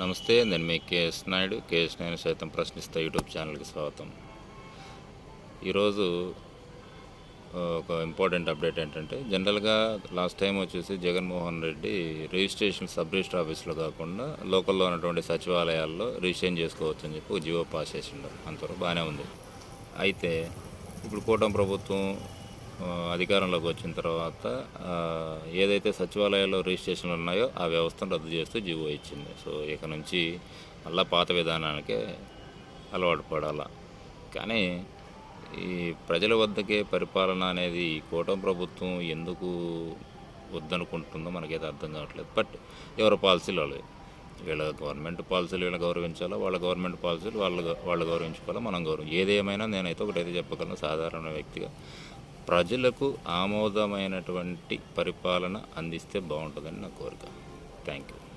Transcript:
నమస్తే నేను మీ కేఎస్ నాయుడు. కేఎస్ నాయుడు సైతం ప్రశ్నిస్తా యూట్యూబ్ ఛానల్కి స్వాగతం. ఈరోజు ఒక ఇంపార్టెంట్ అప్డేట్ ఏంటంటే జనరల్గా లాస్ట్ టైం వచ్చేసి Jaganmohan Reddy registration sub register ఆఫీస్లో కాకుండా లోకల్లో ఉన్నటువంటి సచివాలయాల్లో రిజిస్ట్రేషన్ చేసుకోవచ్చు అని చెప్పి ఒక జియో పాస్ చేసిండు. అంతవరకు బాగానే ఉంది. అయితే ఇప్పుడు కూటమి ప్రభుత్వం అధికారంలోకి వచ్చిన తర్వాత ఏదైతే సచివాలయాల్లో రిజిస్ట్రేషన్లు ఉన్నాయో ఆ వ్యవస్థను రద్దు చేస్తూ జీవో ఇచ్చింది. సో ఇక నుంచి మళ్ళా పాత విధానానికే అలవాటు పడాలా. కానీ ఈ ప్రజల వద్దకే పరిపాలన అనేది కూటమి ప్రభుత్వం ఎందుకు వద్దనుకుంటుందో మనకైతే అర్థం కావట్లేదు. బట్ ఎవరి పాలసీలు వాళ్ళవి వీళ్ళ గవర్నమెంట్ పాలసీలు వీళ్ళు గౌరవించాలో? వాళ్ళ గవర్నమెంట్ పాలసీలు వాళ్ళు వాళ్ళు గౌరవించుకోవాలో? మనం గౌరవం ఏదేమైనా నేనైతే ఒకటైతే చెప్పగలను. సాధారణ వ్యక్తిగా ప్రజలకు ఆమోదమైనటువంటి పరిపాలన అందిస్తే బాగుంటుందని నా కోరిక. Thank you